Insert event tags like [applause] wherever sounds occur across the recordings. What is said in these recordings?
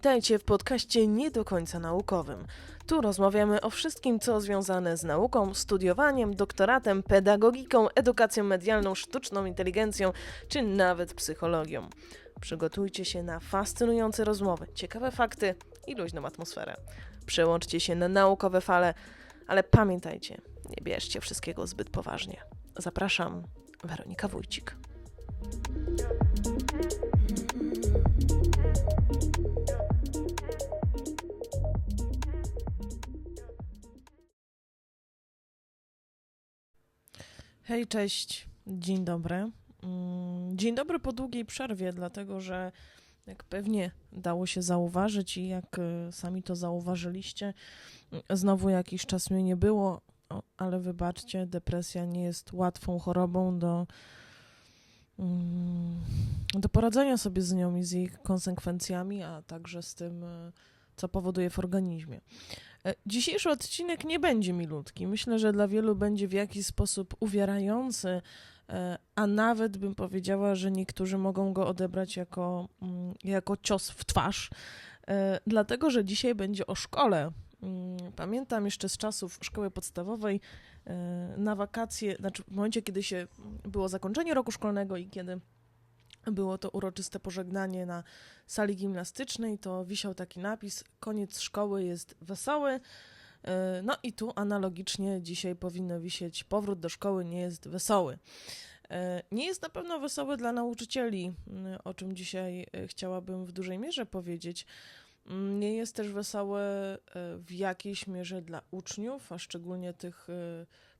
Witajcie w podcaście nie do końca naukowym. Tu rozmawiamy o wszystkim, co związane z nauką, studiowaniem, doktoratem, pedagogiką, edukacją medialną, sztuczną inteligencją czy nawet psychologią. Przygotujcie się na fascynujące rozmowy, ciekawe fakty i luźną atmosferę. Przełączcie się na naukowe fale, ale pamiętajcie, nie bierzcie wszystkiego zbyt poważnie. Zapraszam, Weronika Wójcik. Hej, cześć, dzień dobry. Mm, Dzień dobry po długiej przerwie, dlatego że jak pewnie dało się zauważyć i jak y, sami to zauważyliście, znowu jakiś czas mnie nie było, ale wybaczcie, depresja nie jest łatwą chorobą do, mm, do poradzenia sobie z nią i z jej konsekwencjami, a także z tym, y, co powoduje w organizmie. E, Dzisiejszy odcinek nie będzie milutki. Myślę, że dla wielu będzie w jakiś sposób uwierający, e, a nawet bym powiedziała, że niektórzy mogą go odebrać jako, mm, jako cios w twarz, e, dlatego że dzisiaj będzie o szkole. Mm, Pamiętam jeszcze z czasów szkoły podstawowej na wakacje, znaczy w momencie, kiedy się było zakończenie roku szkolnego i kiedy było to uroczyste pożegnanie na sali gimnastycznej, to wisiał taki napis: Koniec szkoły jest wesoły. E, No i tu analogicznie dzisiaj powinno wisieć: Powrót do szkoły nie jest wesoły. E, Nie jest na pewno wesoły dla nauczycieli, m, o czym dzisiaj e, chciałabym w dużej mierze powiedzieć. Mm, Nie jest też wesołe e, w jakiejś mierze dla uczniów, a szczególnie tych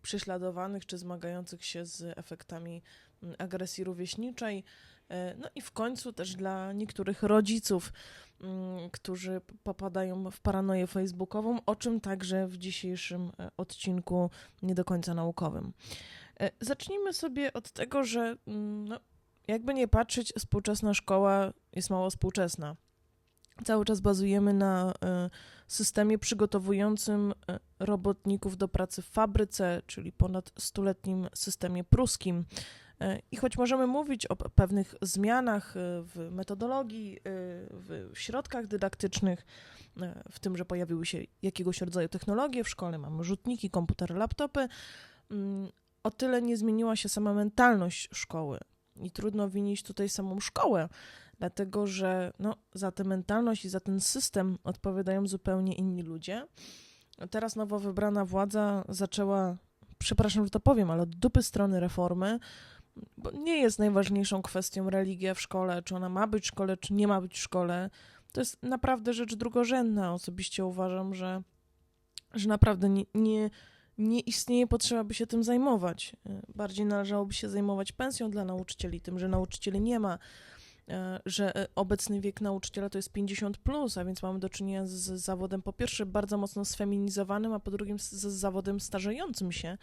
prześladowanych czy zmagających się z efektami m, agresji rówieśniczej. E, No i w końcu też dla niektórych rodziców, mm, którzy popadają w paranoję facebookową, o czym także w dzisiejszym e, odcinku nie do końca naukowym. E, Zacznijmy sobie od tego, że mm, no, jakby nie patrzeć, współczesna szkoła jest mało współczesna. Cały czas bazujemy na e, systemie przygotowującym e, robotników do pracy w fabryce, czyli ponad stuletnim systemie pruskim. E, I choć możemy mówić o pe- pewnych zmianach w metodologii, w środkach dydaktycznych, w tym, że pojawiły się jakiegoś rodzaju technologie w szkole, mamy rzutniki, komputery, laptopy, mm, o tyle nie zmieniła się sama mentalność szkoły. I trudno winić tutaj samą szkołę, dlatego że no, za tę mentalność i za ten system odpowiadają zupełnie inni ludzie. Teraz nowo wybrana władza zaczęła, przepraszam, że to powiem, ale od dupy strony reformy, bo nie jest najważniejszą kwestią religia w szkole, czy ona ma być w szkole, czy nie ma być w szkole. To jest naprawdę rzecz drugorzędna. Osobiście uważam, że, że naprawdę nie, nie, nie istnieje potrzeba, by się tym zajmować. Bardziej należałoby się zajmować pensją dla nauczycieli, tym, że nauczycieli nie ma, że e, obecny wiek nauczyciela to jest 50, plus, a więc mamy do czynienia z zawodem po pierwsze bardzo mocno sfeminizowanym, a po drugie z, zawodem starzejącym się.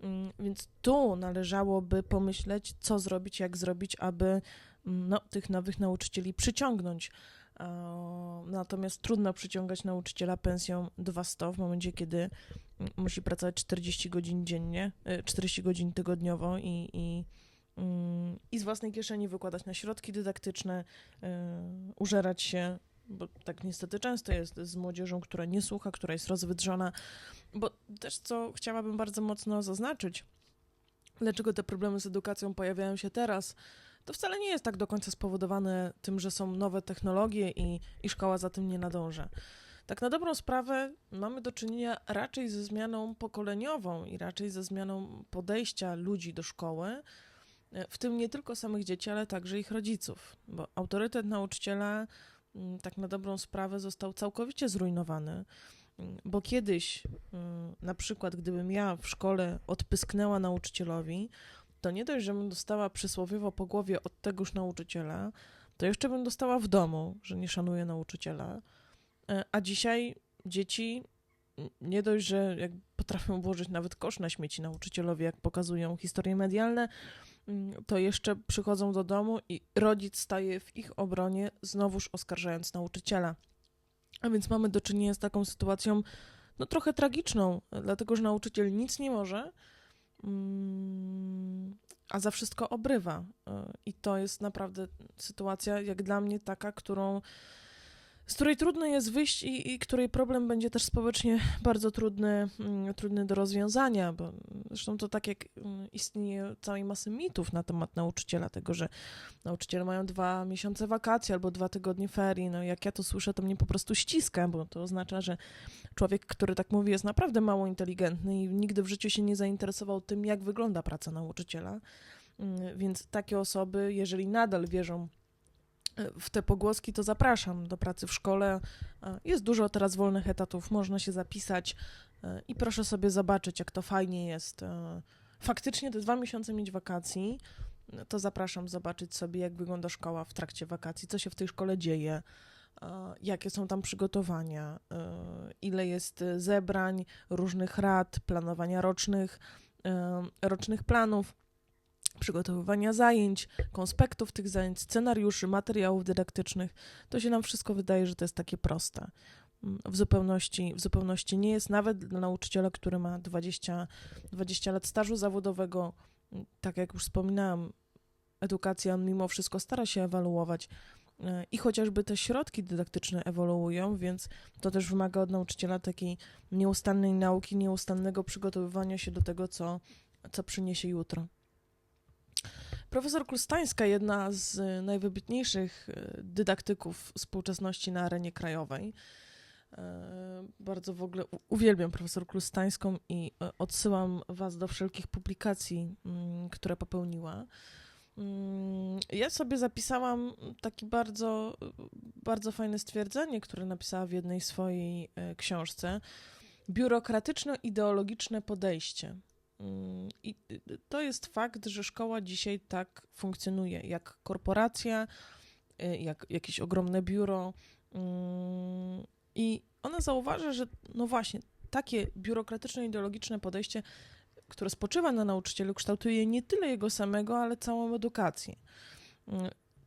Mm, Więc tu należałoby pomyśleć, co zrobić, jak zrobić, aby mm, no, tych nowych nauczycieli przyciągnąć. E, Natomiast trudno przyciągać nauczyciela pensją 200 w momencie, kiedy mm, musi pracować 40 godzin dziennie, e, 40 godzin tygodniowo i, i, i z własnej kieszeni wykładać na środki dydaktyczne, e, użerać się, bo tak niestety często jest z młodzieżą, która nie słucha, która jest rozwydrzona. Bo też co chciałabym bardzo mocno zaznaczyć, dlaczego te problemy z edukacją pojawiają się teraz, to wcale nie jest tak do końca spowodowane tym, że są nowe technologie i, i szkoła za tym nie nadąża. Tak na dobrą sprawę mamy do czynienia raczej ze zmianą pokoleniową i raczej ze zmianą podejścia ludzi do szkoły, w tym nie tylko samych dzieci, ale także ich rodziców, bo autorytet nauczyciela mm, tak na dobrą sprawę został całkowicie zrujnowany. Mm, Bo kiedyś, mm, na przykład, gdybym ja w szkole odpysknęła nauczycielowi, to nie dość, że bym dostała przysłowiowo po głowie od tegoż nauczyciela, to jeszcze bym dostała w domu, że nie szanuję nauczyciela. E, A dzisiaj dzieci nie dość, że jak potrafią włożyć nawet kosz na śmieci nauczycielowi, jak pokazują historie medialne, to jeszcze przychodzą do domu i rodzic staje w ich obronie, znowuż oskarżając nauczyciela. A więc mamy do czynienia z taką sytuacją, no trochę tragiczną, dlatego że nauczyciel nic nie może, mm, a za wszystko obrywa. Y, I to jest naprawdę sytuacja, jak dla mnie, taka, którą z której trudno jest wyjść i, i której problem będzie też społecznie bardzo trudny, mm, trudny do rozwiązania, bo zresztą to tak jak mm, istnieje całej masy mitów na temat nauczyciela, tego, że nauczyciele mają dwa miesiące wakacji albo dwa tygodnie ferii, no jak ja to słyszę, to mnie po prostu ściska, bo to oznacza, że człowiek, który tak mówi, jest naprawdę mało inteligentny i nigdy w życiu się nie zainteresował tym, jak wygląda praca nauczyciela, Mm, Więc takie osoby, jeżeli nadal wierzą w te pogłoski, to zapraszam do pracy w szkole. E, Jest dużo teraz wolnych etatów, można się zapisać e, i proszę sobie zobaczyć, jak to fajnie jest. e, Faktycznie te dwa miesiące mieć wakacji, no to zapraszam zobaczyć sobie, jak wygląda szkoła w trakcie wakacji, co się w tej szkole dzieje, jakie są tam przygotowania, ile jest zebrań, różnych rad, planowania rocznych, rocznych planów przygotowywania zajęć, konspektów tych zajęć, scenariuszy, materiałów dydaktycznych, to się nam wszystko wydaje, że to jest takie proste. Mm, W zupełności, w zupełności nie jest, nawet dla nauczyciela, który ma 20, 20 lat stażu zawodowego, mm, tak jak już wspominałam, edukacja mimo wszystko stara się ewaluować e, i chociażby te środki dydaktyczne ewoluują, więc to też wymaga od nauczyciela takiej nieustannej nauki, nieustannego przygotowywania się do tego, co, co przyniesie jutro. Profesor Klustańska, jedna z e, najwybitniejszych e, dydaktyków współczesności na arenie krajowej. E, Bardzo w ogóle uwielbiam profesor Klustańską i odsyłam Was do wszelkich publikacji, mm, które popełniła. Mm, Ja sobie zapisałam takie bardzo, bardzo fajne stwierdzenie, które napisała w jednej swojej książce. Biurokratyczno-ideologiczne podejście. I y, to jest fakt, że szkoła dzisiaj tak funkcjonuje, jak korporacja, y, jak jakieś ogromne biuro. Mm, I ona zauważa, że no właśnie, takie biurokratyczno-ideologiczne podejście, które spoczywa na nauczycielu, kształtuje nie tyle jego samego, ale całą edukację.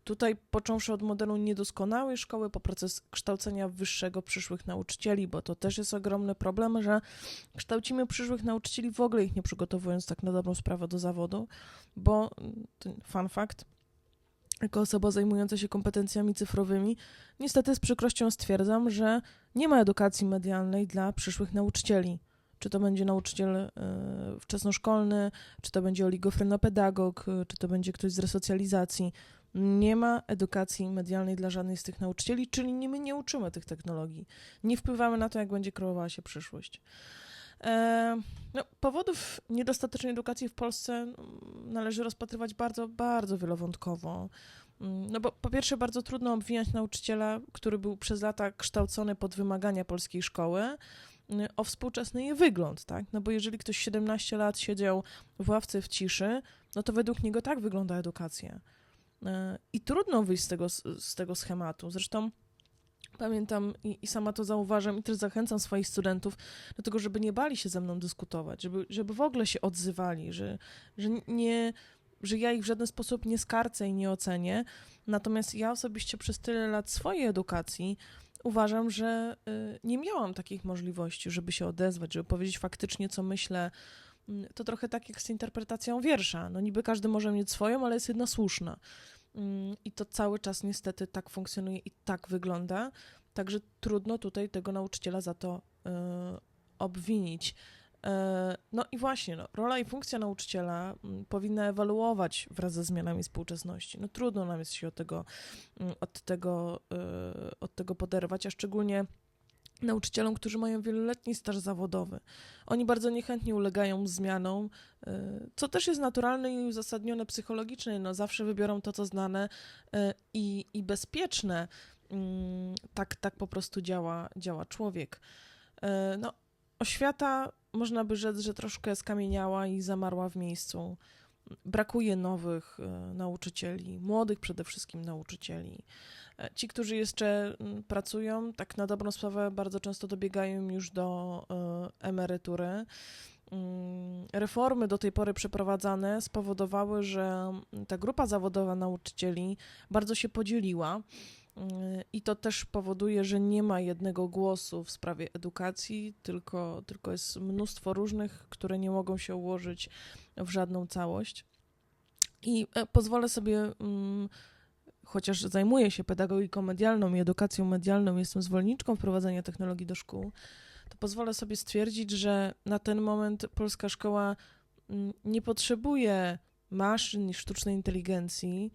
Tutaj począwszy od modelu niedoskonałej szkoły, po proces kształcenia wyższego przyszłych nauczycieli, bo to też jest ogromny problem, że kształcimy przyszłych nauczycieli, w ogóle ich nie przygotowując tak na dobrą sprawę do zawodu, bo fun fact, jako osoba zajmująca się kompetencjami cyfrowymi, niestety z przykrością stwierdzam, że nie ma edukacji medialnej dla przyszłych nauczycieli. Czy to będzie nauczyciel y, wczesnoszkolny, czy to będzie oligofrenopedagog, y, czy to będzie ktoś z resocjalizacji. Nie ma edukacji medialnej dla żadnej z tych nauczycieli, czyli my nie uczymy tych technologii. Nie wpływamy na to, jak będzie kreowała się przyszłość. E, no, powodów niedostatecznej edukacji w Polsce mm, należy rozpatrywać bardzo, bardzo wielowątkowo. Mm, No bo po pierwsze bardzo trudno obwiniać nauczyciela, który był przez lata kształcony pod wymagania polskiej szkoły, y, o współczesny jej wygląd, tak? No bo jeżeli ktoś 17 lat siedział w ławce w ciszy, no to według niego tak wygląda edukacja. Y, I trudno wyjść z tego, z tego schematu. Zresztą pamiętam i, i sama to zauważam i też zachęcam swoich studentów do tego, żeby nie bali się ze mną dyskutować, żeby, żeby w ogóle się odzywali, że, że nie że ja ich w żaden sposób nie skarcę i nie ocenię. Natomiast ja osobiście przez tyle lat swojej edukacji uważam, że y, nie miałam takich możliwości, żeby się odezwać, żeby powiedzieć faktycznie, co myślę. Mm, To trochę tak jak z interpretacją wiersza. No niby każdy może mieć swoją, ale jest jedna słuszna. Mm, I to cały czas niestety tak funkcjonuje i tak wygląda. Także trudno tutaj tego nauczyciela za to y, obwinić. E, No i właśnie, no, rola i funkcja nauczyciela mm, powinna ewoluować wraz ze zmianami współczesności. No trudno nam jest się od tego, od tego, e, od tego poderwać, a szczególnie nauczycielom, którzy mają wieloletni staż zawodowy. Oni bardzo niechętnie ulegają zmianom, e, co też jest naturalne i uzasadnione psychologicznie. No, zawsze wybiorą to, co znane e, i, i bezpieczne. Mm, Tak, tak po prostu działa, działa człowiek. E, No, oświata, można by rzec, że troszkę skamieniała i zamarła w miejscu. Brakuje nowych nauczycieli, młodych przede wszystkim nauczycieli. Ci, którzy jeszcze mm, pracują, tak na dobrą sprawę bardzo często dobiegają już do e, emerytury. Mm, Reformy do tej pory przeprowadzane spowodowały, że ta grupa zawodowa nauczycieli bardzo się podzieliła. I to też powoduje, że nie ma jednego głosu w sprawie edukacji, tylko, tylko jest mnóstwo różnych, które nie mogą się ułożyć w żadną całość. I e, pozwolę sobie mm, chociaż zajmuję się pedagogiką medialną i edukacją medialną, jestem zwolenniczką wprowadzania technologii do szkół, to pozwolę sobie stwierdzić, że na ten moment polska szkoła mm, nie potrzebuje maszyn i sztucznej inteligencji,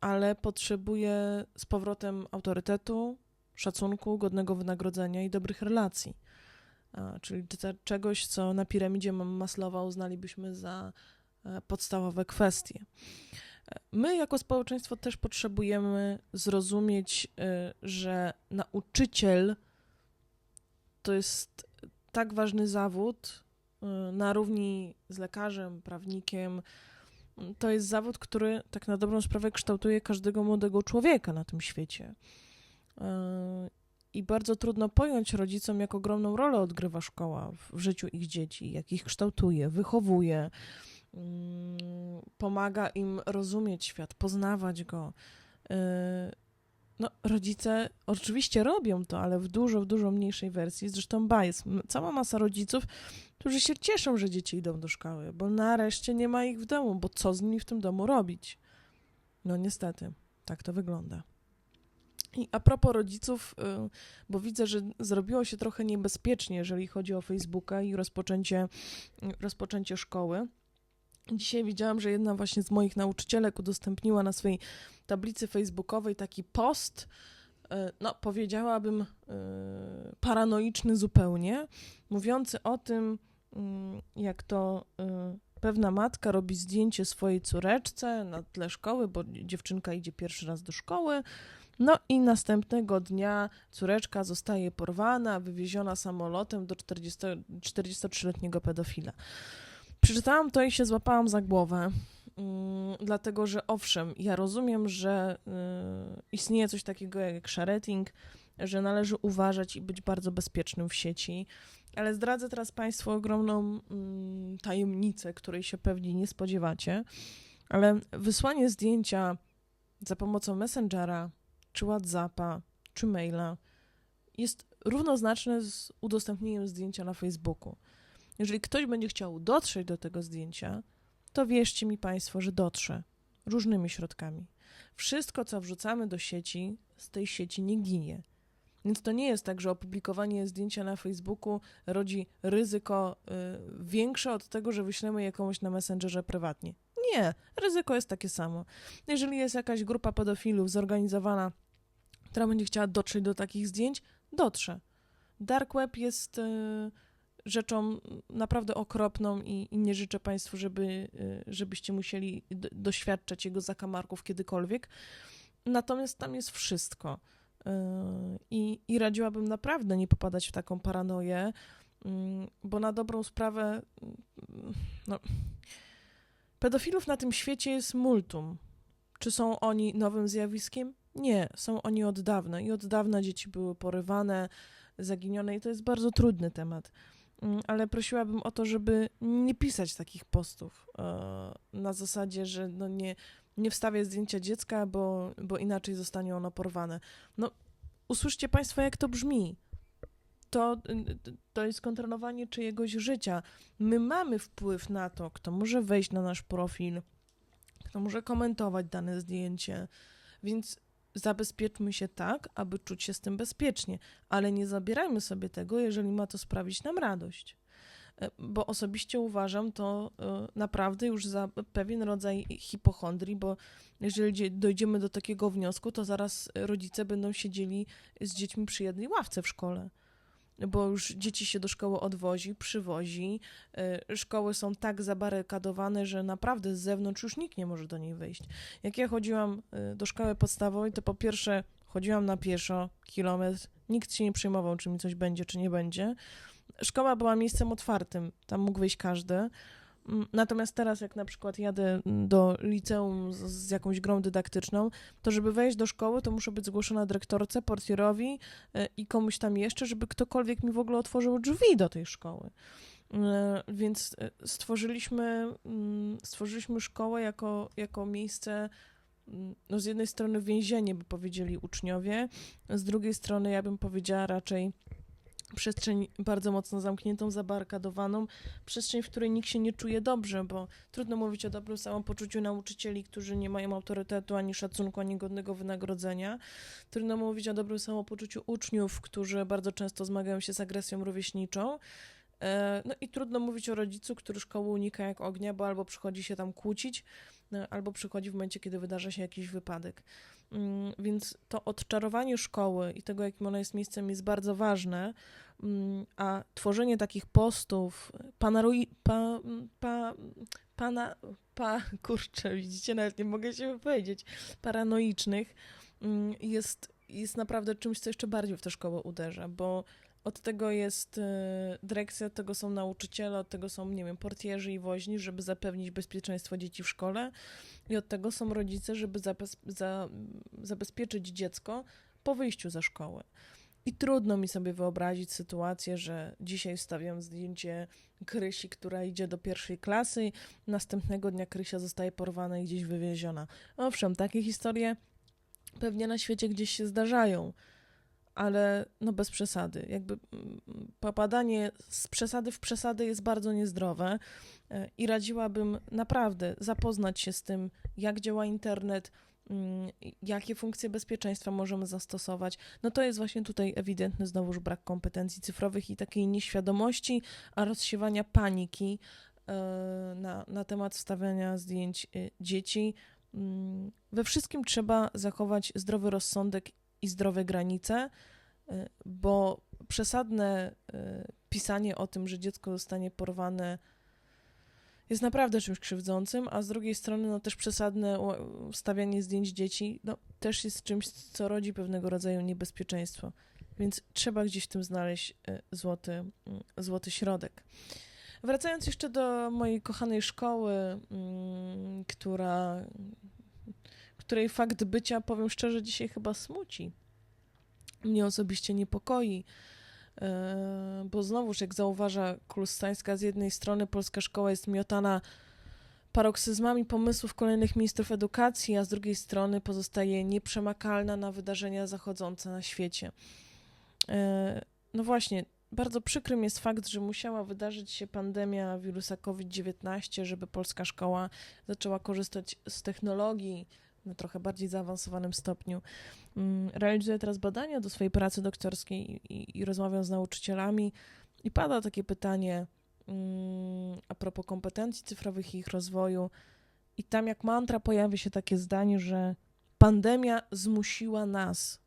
ale potrzebuje z powrotem autorytetu, szacunku, godnego wynagrodzenia i dobrych relacji. Czyli czegoś, co na piramidzie Maslowa uznalibyśmy za e, podstawowe kwestie. My, jako społeczeństwo, też potrzebujemy zrozumieć, e, że nauczyciel to jest tak ważny zawód, e, na równi z lekarzem, prawnikiem. To jest zawód, który tak na dobrą sprawę kształtuje każdego młodego człowieka na tym świecie. E, I bardzo trudno pojąć rodzicom, jak ogromną rolę odgrywa szkoła w- w życiu ich dzieci, jak ich kształtuje, wychowuje, mm, pomaga im rozumieć świat, poznawać go. E, No, rodzice oczywiście robią to, ale w dużo, w dużo mniejszej wersji. Zresztą ba, jest cała masa rodziców, którzy się cieszą, że dzieci idą do szkoły, bo nareszcie nie ma ich w domu, bo co z nimi w tym domu robić? No niestety, tak to wygląda. I a propos rodziców, y, bo widzę, że zrobiło się trochę niebezpiecznie, jeżeli chodzi o Facebooka i rozpoczęcie, rozpoczęcie szkoły. Dzisiaj widziałam, że jedna właśnie z moich nauczycielek udostępniła na swojej tablicy facebookowej taki post, y, no powiedziałabym y, paranoiczny zupełnie, mówiący o tym, mm, jak to y, pewna matka robi zdjęcie swojej córeczce na tle szkoły, bo dziewczynka idzie pierwszy raz do szkoły. No i następnego dnia córeczka zostaje porwana, wywieziona samolotem do 40, 43-letniego pedofila. Przeczytałam to i się złapałam za głowę, mm, dlatego że owszem, ja rozumiem, że y, istnieje coś takiego jak shareting, że należy uważać i być bardzo bezpiecznym w sieci, ale zdradzę teraz Państwu ogromną mm, tajemnicę, której się pewnie nie spodziewacie, ale wysłanie zdjęcia za pomocą Messengera, czy WhatsAppa, czy maila jest równoznaczne z udostępnieniem zdjęcia na Facebooku. Jeżeli ktoś będzie chciał dotrzeć do tego zdjęcia, to wierzcie mi Państwo, że dotrze różnymi środkami. Wszystko, co wrzucamy do sieci, z tej sieci nie ginie. Więc to nie jest tak, że opublikowanie zdjęcia na Facebooku rodzi ryzyko y, większe od tego, że wyślemy je komuś na Messengerze prywatnie. Nie, ryzyko jest takie samo. Jeżeli jest jakaś grupa pedofilów zorganizowana, która będzie chciała dotrzeć do takich zdjęć, dotrze. Dark web jest y, rzeczą naprawdę okropną i, i nie życzę Państwu, żeby, y, żebyście musieli doświadczać jego zakamarków kiedykolwiek. Natomiast tam jest wszystko. Y, I, I radziłabym naprawdę nie popadać w taką paranoję, mm, bo na dobrą sprawę, mm, no, pedofilów na tym świecie jest multum. Czy są oni nowym zjawiskiem? Nie, są oni od dawna i od dawna dzieci były porywane, zaginione i to jest bardzo trudny temat. Mm, Ale prosiłabym o to, żeby nie pisać takich postów e, na zasadzie, że no nie, nie wstawię zdjęcia dziecka, bo, bo inaczej zostanie ono porwane. No, usłyszcie Państwo, jak to brzmi. To, to jest kontrolowanie czyjegoś życia. My mamy wpływ na to, kto może wejść na nasz profil, kto może komentować dane zdjęcie, więc zabezpieczmy się tak, aby czuć się z tym bezpiecznie, ale nie zabierajmy sobie tego, jeżeli ma to sprawić nam radość. E, Bo osobiście uważam to e, naprawdę już za pewien rodzaj hipochondrii, bo jeżeli dzie- dojdziemy do takiego wniosku, to zaraz rodzice będą siedzieli z dziećmi przy jednej ławce w szkole. Bo już dzieci się do szkoły odwozi, przywozi. e, Szkoły są tak zabarykadowane, że naprawdę z zewnątrz już nikt nie może do niej wejść. Jak ja chodziłam y, do szkoły podstawowej, to po pierwsze chodziłam na pieszo, kilometr, nikt się nie przejmował, czy mi coś będzie, czy nie będzie. Szkoła była miejscem otwartym, tam mógł wyjść każdy. Mm, Natomiast teraz, jak na przykład jadę do liceum z, z jakąś grą dydaktyczną, to żeby wejść do szkoły, to muszę być zgłoszona dyrektorce, portierowi y, i komuś tam jeszcze, żeby ktokolwiek mi w ogóle otworzył drzwi do tej szkoły. E, Więc e, stworzyliśmy, mm, stworzyliśmy szkołę jako, jako miejsce, mm, no z jednej strony więzienie, by powiedzieli uczniowie, z drugiej strony ja bym powiedziała raczej przestrzeń bardzo mocno zamkniętą, zabarkadowaną, przestrzeń, w której nikt się nie czuje dobrze, bo trudno mówić o dobrym samopoczuciu nauczycieli, którzy nie mają autorytetu, ani szacunku, ani godnego wynagrodzenia. Trudno mówić o dobrym samopoczuciu uczniów, którzy bardzo często zmagają się z agresją rówieśniczą. E, No i trudno mówić o rodzicu, który szkoły unika jak ognia, bo albo przychodzi się tam kłócić, albo przychodzi w momencie, kiedy wydarza się jakiś wypadek. Mm, Więc to odczarowanie szkoły i tego, jakim ona jest miejscem, jest bardzo ważne, Mm, a tworzenie takich postów panaroi, pa, pa, pana, pa, kurczę, widzicie, nawet nie mogę się wypowiedzieć, paranoicznych, mm, jest, jest naprawdę czymś, co jeszcze bardziej w tę szkołę uderza, bo od tego jest e, dyrekcja, od tego są nauczyciele, od tego są, nie wiem, portierzy i woźni, żeby zapewnić bezpieczeństwo dzieci w szkole i od tego są rodzice, żeby zabez, za, zabezpieczyć dziecko po wyjściu ze szkoły. I trudno mi sobie wyobrazić sytuację, że dzisiaj wstawiam zdjęcie Krysi, która idzie do pierwszej klasy, następnego dnia Krysia zostaje porwana i gdzieś wywieziona. Owszem, takie historie pewnie na świecie gdzieś się zdarzają, ale no bez przesady. Jakby mm, popadanie z przesady w przesady jest bardzo niezdrowe e, i radziłabym naprawdę zapoznać się z tym, jak działa internet, mm, jakie funkcje bezpieczeństwa możemy zastosować. No to jest właśnie tutaj ewidentny znowuż brak kompetencji cyfrowych i takiej nieświadomości, a rozsiewania paniki e, na, na temat wstawiania zdjęć e, dzieci. Mm, We wszystkim trzeba zachować zdrowy rozsądek i zdrowe granice, y, bo przesadne y, pisanie o tym, że dziecko zostanie porwane, jest naprawdę czymś krzywdzącym, a z drugiej strony no, też przesadne stawianie zdjęć dzieci no, też jest czymś, co rodzi pewnego rodzaju niebezpieczeństwo. Więc trzeba gdzieś w tym znaleźć y, złoty, złoty środek. Wracając jeszcze do mojej kochanej szkoły, mm, która, której fakt bycia, powiem szczerze, dzisiaj chyba smuci. Mnie osobiście niepokoi, e, bo znowuż, jak zauważa Klustańska, z jednej strony polska szkoła jest miotana paroksyzmami pomysłów kolejnych ministrów edukacji, a z drugiej strony pozostaje nieprzemakalna na wydarzenia zachodzące na świecie. E, No właśnie, bardzo przykrym jest fakt, że musiała wydarzyć się pandemia wirusa COVID-19, żeby polska szkoła zaczęła korzystać z technologii na trochę bardziej zaawansowanym stopniu. Mm, Realizuję teraz badania do swojej pracy doktorskiej i, i, i rozmawiam z nauczycielami i pada takie pytanie mm, a propos kompetencji cyfrowych i ich rozwoju. I tam jak mantra pojawia się takie zdanie, że pandemia zmusiła nas.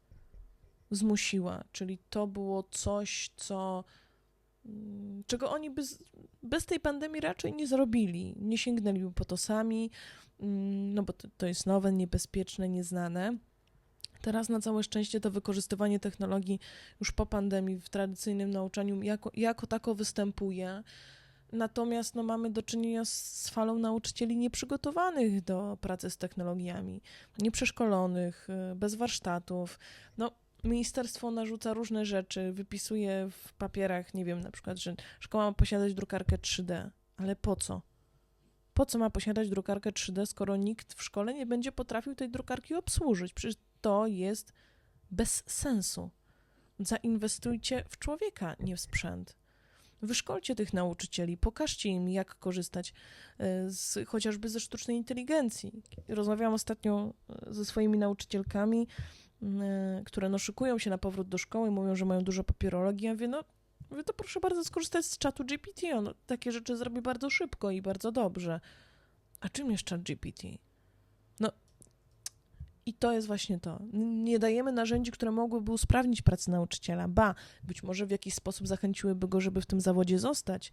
Zmusiła, czyli to było coś, co mm, czego oni bez, bez tej pandemii raczej nie zrobili. Nie sięgnęliby po to sami, no bo to, to jest nowe, niebezpieczne, nieznane. Teraz na całe szczęście to wykorzystywanie technologii już po pandemii w tradycyjnym nauczaniu jako, jako tako występuje. Natomiast no, mamy do czynienia z, z falą nauczycieli nieprzygotowanych do pracy z technologiami, nieprzeszkolonych, y, bez warsztatów. No, ministerstwo narzuca różne rzeczy, wypisuje w papierach, nie wiem, na przykład, że szkoła ma posiadać drukarkę 3D, ale po co? Po co ma posiadać drukarkę 3D, skoro nikt w szkole nie będzie potrafił tej drukarki obsłużyć? Przecież to jest bez sensu. Zainwestujcie w człowieka, nie w sprzęt. Wyszkolcie tych nauczycieli, pokażcie im, jak korzystać e, z, chociażby ze sztucznej inteligencji. Rozmawiałam ostatnio e, ze swoimi nauczycielkami, e, które no, szykują się na powrót do szkoły, mówią, że mają dużo papierologii. Ja mówię, no, mówię, to proszę bardzo skorzystać z czatu GPT. On takie rzeczy zrobi bardzo szybko i bardzo dobrze. A czym jest chat GPT? No, i to jest właśnie to. Nie dajemy narzędzi, które mogłyby usprawnić pracę nauczyciela. Ba, być może w jakiś sposób zachęciłyby go, żeby w tym zawodzie zostać.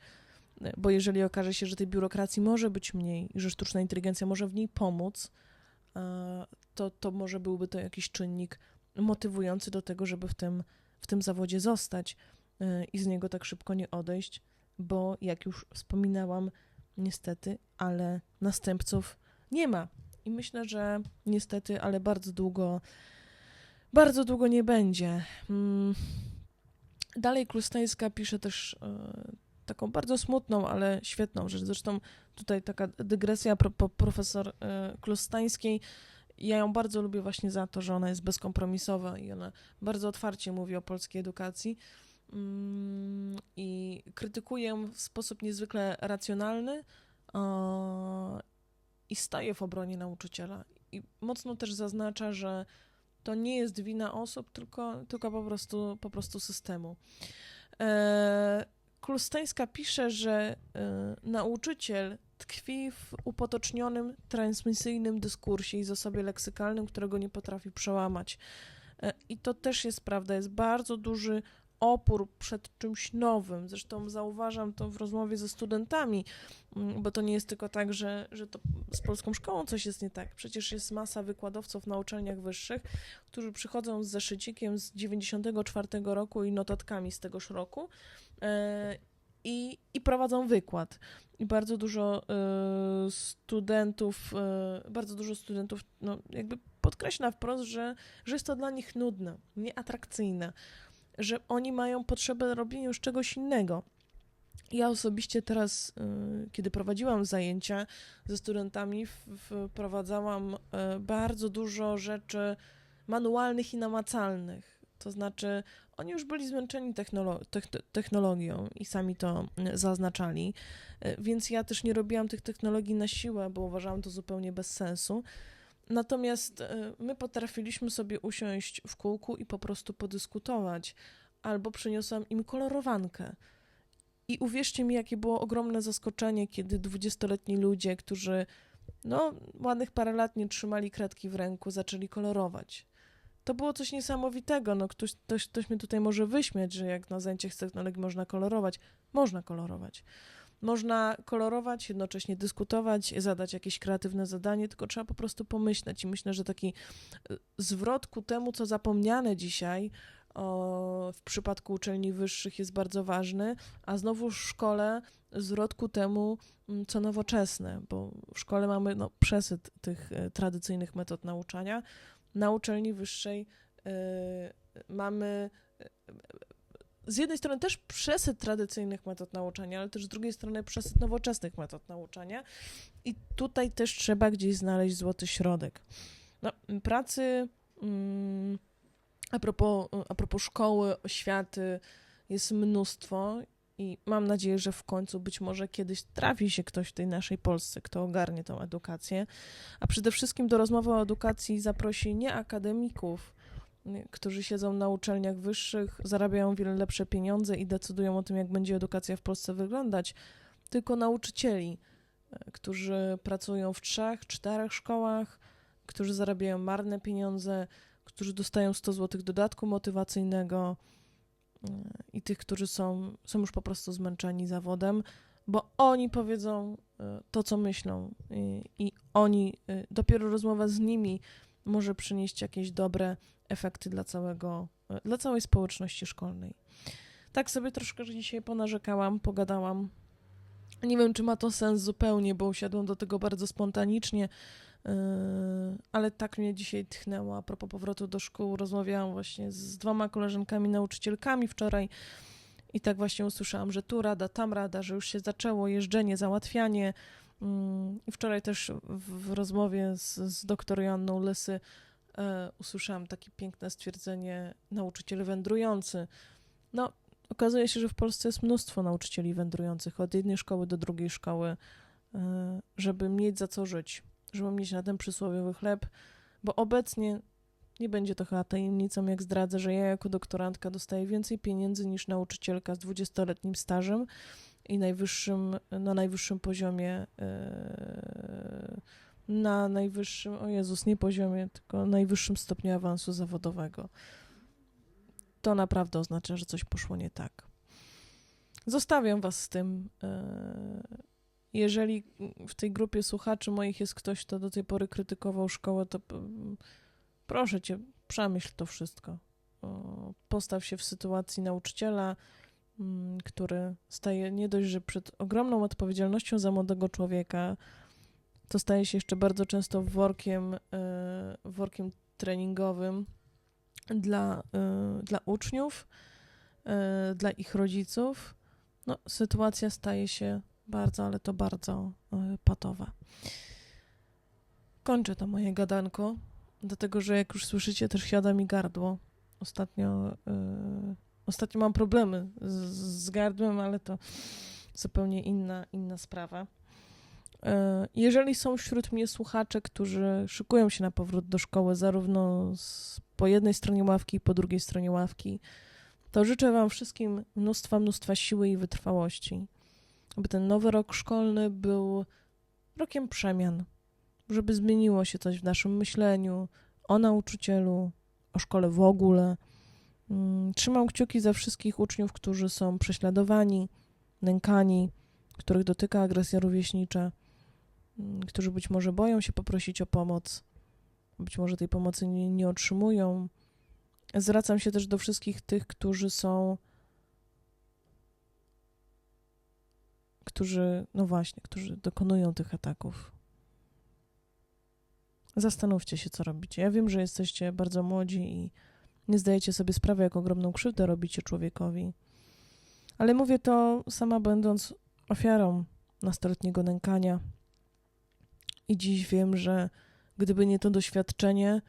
E, Bo jeżeli okaże się, że tej biurokracji może być mniej i że sztuczna inteligencja może w niej pomóc, e, to, to może byłby to jakiś czynnik motywujący do tego, żeby w tym, w tym zawodzie zostać i z niego tak szybko nie odejść, bo jak już wspominałam, niestety, ale następców nie ma. I myślę, że niestety, ale bardzo długo, bardzo długo nie będzie. Mm. Dalej Klustańska pisze też e, taką bardzo smutną, ale świetną rzecz. Zresztą tutaj taka dygresja a propos profesor e, Klustańskiej. Ja ją bardzo lubię właśnie za to, że ona jest bezkompromisowa i ona bardzo otwarcie mówi o polskiej edukacji. Mm, i krytykuję w sposób niezwykle racjonalny o, i staje w obronie nauczyciela. I mocno też zaznacza, że to nie jest wina osób, tylko, tylko po, prostu, po prostu systemu. E, Klusteńska pisze, że e, nauczyciel tkwi w upotocznionym, transmisyjnym dyskursie i zasobie leksykalnym, którego nie potrafi przełamać. E, I to też jest prawda, jest bardzo duży opór przed czymś nowym. Zresztą zauważam to w rozmowie ze studentami, mm, bo to nie jest tylko tak, że, że to z polską szkołą coś jest nie tak. Przecież jest masa wykładowców na uczelniach wyższych, którzy przychodzą z zeszycikiem z 94 roku i notatkami z tegoż roku e, i, i prowadzą wykład. I bardzo dużo e, studentów, e, bardzo dużo studentów no, jakby podkreśla wprost, że, że jest to dla nich nudne, nieatrakcyjne że oni mają potrzebę robienia już czegoś innego. Ja osobiście teraz, y, kiedy prowadziłam zajęcia ze studentami, wprowadzałam y, bardzo dużo rzeczy manualnych i namacalnych. To znaczy, oni już byli zmęczeni technolo technologią i sami to y, zaznaczali, więc ja też nie robiłam tych technologii na siłę, bo uważałam to zupełnie bez sensu. Natomiast e, my potrafiliśmy sobie usiąść w kółku i po prostu podyskutować, albo przyniosłam im kolorowankę. I uwierzcie mi, jakie było ogromne zaskoczenie, kiedy dwudziestoletni ludzie, którzy no, ładnych parę lat nie trzymali kredki w ręku, zaczęli kolorować. To było coś niesamowitego. No, ktoś, ktoś, ktoś mnie tutaj może wyśmiać, że jak na zajęciach z technologii można kolorować. Można kolorować. Można kolorować, jednocześnie dyskutować, zadać jakieś kreatywne zadanie, tylko trzeba po prostu pomyśleć. I myślę, że taki e, zwrot ku temu, co zapomniane dzisiaj o, w przypadku uczelni wyższych jest bardzo ważny, a znowu w szkole zwrot ku temu, mm, co nowoczesne, bo w szkole mamy no, przesyt tych e, tradycyjnych metod nauczania. Na uczelni wyższej y, mamy z jednej strony też przesyt tradycyjnych metod nauczania, ale też z drugiej strony przesyt nowoczesnych metod nauczania. I tutaj też trzeba gdzieś znaleźć złoty środek. No, pracy mm, a, propos, a propos szkoły, oświaty jest mnóstwo i mam nadzieję, że w końcu być może kiedyś trafi się ktoś w tej naszej Polsce, kto ogarnie tą edukację. A przede wszystkim do rozmowy o edukacji zaprosi nie akademików, którzy siedzą na uczelniach wyższych, zarabiają wiele lepsze pieniądze i decydują o tym, jak będzie edukacja w Polsce wyglądać, tylko nauczycieli, e, którzy pracują w trzech, czterech szkołach, którzy zarabiają marne pieniądze, którzy dostają 100 zł dodatku motywacyjnego e, i tych, którzy są, są już po prostu zmęczeni zawodem, bo oni powiedzą e, to, co myślą. I, i oni, dopiero rozmowa z nimi może przynieść jakieś dobre efekty dla, całego, dla całej społeczności szkolnej. Tak sobie troszkę dzisiaj ponarzekałam, pogadałam. Nie wiem, czy ma to sens zupełnie, bo usiadłam do tego bardzo spontanicznie, yy, ale tak mnie dzisiaj tchnęło. A propos powrotu do szkół, rozmawiałam właśnie z dwoma koleżankami, nauczycielkami wczoraj i tak właśnie usłyszałam, że tu rada, tam rada, że już się zaczęło jeżdżenie, załatwianie. Yy, I wczoraj też w, rozmowie z, z doktor Joanną Lysy e, usłyszałam takie piękne stwierdzenie nauczyciel wędrujący. No, okazuje się, że w Polsce jest mnóstwo nauczycieli wędrujących od jednej szkoły do drugiej szkoły, e, żeby mieć za co żyć, żeby mieć na ten przysłowiowy chleb, bo obecnie nie będzie to chyba tajemnicą, jak zdradzę, że ja jako doktorantka dostaję więcej pieniędzy niż nauczycielka z 20-letnim stażem i najwyższym, na najwyższym poziomie yy, na najwyższym, o Jezus, nie poziomie, tylko najwyższym stopniu awansu zawodowego. To naprawdę oznacza, że coś poszło nie tak. Zostawiam Was z tym. E, jeżeli w tej grupie słuchaczy moich jest ktoś, kto do tej pory krytykował szkołę, to proszę Cię, przemyśl to wszystko. Postaw się w sytuacji nauczyciela, mm, który staje nie dość, że przed ogromną odpowiedzialnością za młodego człowieka, to staje się jeszcze bardzo często workiem, e, workiem treningowym dla, e, dla uczniów, e, dla ich rodziców. No, sytuacja staje się bardzo, ale to bardzo patowa. Kończę to moje gadanko, dlatego że jak już słyszycie, też siada mi gardło. Ostatnio ostatnio mam problemy z, z gardłem, ale to zupełnie inna, inna sprawa. E, jeżeli są wśród mnie słuchacze, którzy szykują się na powrót do szkoły, zarówno z, po jednej stronie ławki, po drugiej stronie ławki, to życzę Wam wszystkim mnóstwa, mnóstwa siły i wytrwałości, aby ten nowy rok szkolny był rokiem przemian, żeby zmieniło się coś w naszym myśleniu o nauczycielu, o szkole w ogóle. Mm, trzymam kciuki za wszystkich uczniów, którzy są prześladowani, nękani, których dotyka agresja rówieśnicza, którzy być może boją się poprosić o pomoc, być może tej pomocy nie, nie otrzymują. Zwracam się też do wszystkich tych, którzy są, którzy, no właśnie, którzy dokonują tych ataków. Zastanówcie się, co robicie. Ja wiem, że jesteście bardzo młodzi i nie zdajecie sobie sprawy, jak ogromną krzywdę robicie człowiekowi. Ale mówię to sama będąc ofiarą nastoletniego nękania. I dziś wiem, że gdyby nie to doświadczenie,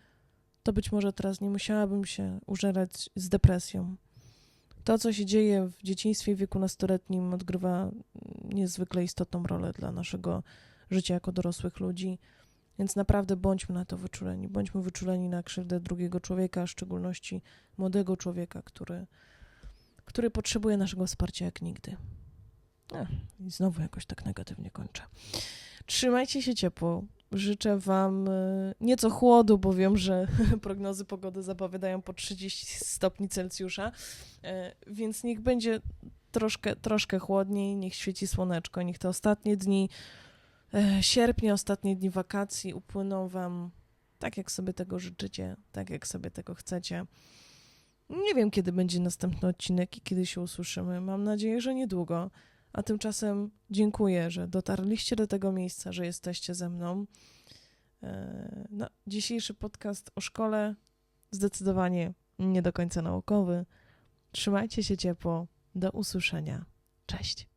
to być może teraz nie musiałabym się użerać z depresją. To, co się dzieje w dzieciństwie w wieku nastoletnim, odgrywa niezwykle istotną rolę dla naszego życia jako dorosłych ludzi. Więc naprawdę bądźmy na to wyczuleni. Bądźmy wyczuleni na krzywdę drugiego człowieka, w szczególności młodego człowieka, który, który potrzebuje naszego wsparcia jak nigdy. Ech, I znowu jakoś tak negatywnie kończę. Trzymajcie się ciepło. Życzę Wam e, nieco chłodu, bo wiem, że [laughs] prognozy pogody zapowiadają po 30 stopni Celsjusza, e, więc niech będzie troszkę, troszkę chłodniej, niech świeci słoneczko, niech te ostatnie dni e, sierpnia, ostatnie dni wakacji upłyną Wam tak, jak sobie tego życzycie, tak, jak sobie tego chcecie. Nie wiem, kiedy będzie następny odcinek i kiedy się usłyszymy. Mam nadzieję, że niedługo. A tymczasem dziękuję, że dotarliście do tego miejsca, że jesteście ze mną. No, dzisiejszy podcast o szkole zdecydowanie nie do końca naukowy. Trzymajcie się ciepło. Do usłyszenia. Cześć.